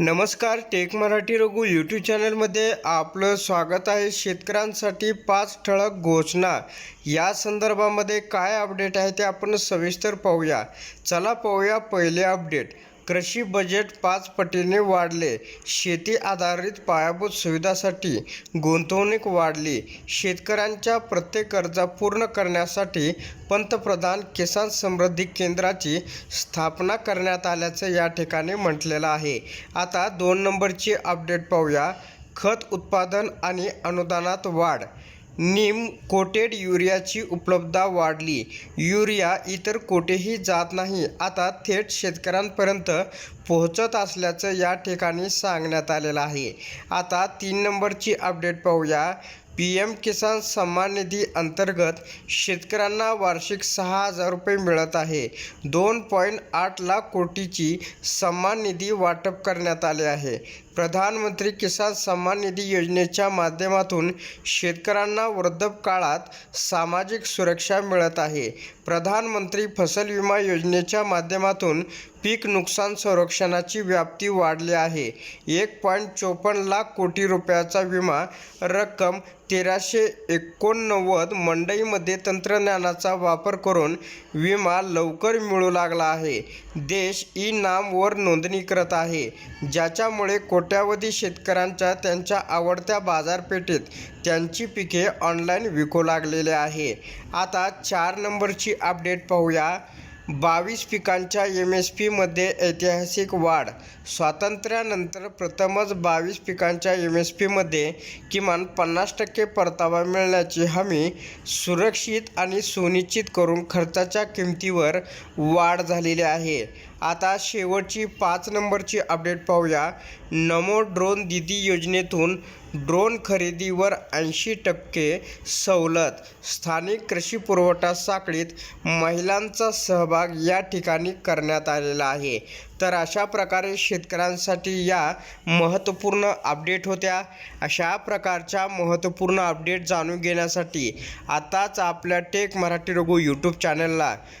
नमस्कार take Marathi Raghu YouTube चॅनलमध्ये आपलं स्वागत आहे. शेतकऱ्यांसाठी पाच ठळक घोषणा. या संदर्भामध्ये काय अपडेट आहे ते आपण सविस्तर पाहूया. चला पाहूया पहिले अपडेट. कृषी बजेट पाच पटीने वाढले. शेती आधारित पायाभूत सुविधासाठी गुंतवणूक वाढली. शेतकऱ्यांच्या प्रत्येक गरजा पूर्ण करण्यासाठी पंतप्रधान किसान समृद्धी केंद्राची स्थापना करण्यात आल्याचं या ठिकाणी म्हटलेलं आहे. आता दोन नंबरची अपडेट पाहूया. खत उत्पादन आणि अनुदानात वाढ नीम कोटेड युरियाची उपलब्धता वाढली. युरिया इतर कोठेही जात नाही. आता थेट शेतकऱ्यांपर्यंत पोहोचत असल्याचं या ठिकाणी सांगण्यात आलेलं आहे. आता तीन नंबरची अपडेट पाहूया. पी एम किसान सन्मान निधी अंतर्गत शेतकऱ्यांना वार्षिक सहा हजार रुपये मिळत आहे. दोन पॉईंट आठ लाख कोटीची सन्मान निधी वाटप करण्यात आले आहे. प्रधानमंत्री किसान सन्मान निधी योजनेच्या माध्यमातून शेतकऱ्यांना वृद्धकाळात सामाजिक सुरक्षा मिळत आहे. प्रधानमंत्री फसल विमा योजनेच्या माध्यमातून पीक नुकसान संरक्षण संरक्षणाची व्याप्ती वाढली आहे. एक पॉईंट चोपन्न लाख कोटी रुपयाचा विमा रक्कम तेराशे एकोणनव्वद मंडईमध्ये तंत्रज्ञानाचा वापर करून विमा लवकर मिळू लागला आहे. देश ई नामवर नोंदणी करत आहे. ज्याच्यामुळे कोट्यावधी शेतकऱ्यांच्या त्यांच्या आवडत्या बाजारपेठेत त्यांची पिके ऑनलाईन विकू लागलेले आहे. आता चार नंबरची अपडेट पाहूया. बावीस पिकांच्या एम एस पीमध्ये ऐतिहासिक वाढ. स्वातंत्र्यानंतर प्रथमच बावीस पिकांच्या एम एस पीमध्ये किमान पन्नास टक्के परतावा मिळण्याची हमी सुरक्षित आणि सुनिश्चित करून खर्चाच्या किमतीवर वाढ झालेली आहे. आता शेवटची पाच नंबरची अपडेट पाहूया. नमो ड्रोन दिदी योजनेतून ड्रोन खरेदीवर ऐंशी टक्के सवलत. स्थानिक कृषी पुरवठा साखळीत महिलांचा सहभाग या ठिकाणी करण्यात आलेला आहे. तर अशा प्रकारे शेतकऱ्यांसाठी या महत्त्वपूर्ण अपडेट होत्या. अशा प्रकारच्या महत्त्वपूर्ण अपडेट जाणून घेण्यासाठी आताच आपल्या टेक मराठी रघु यूट्यूब चॅनलला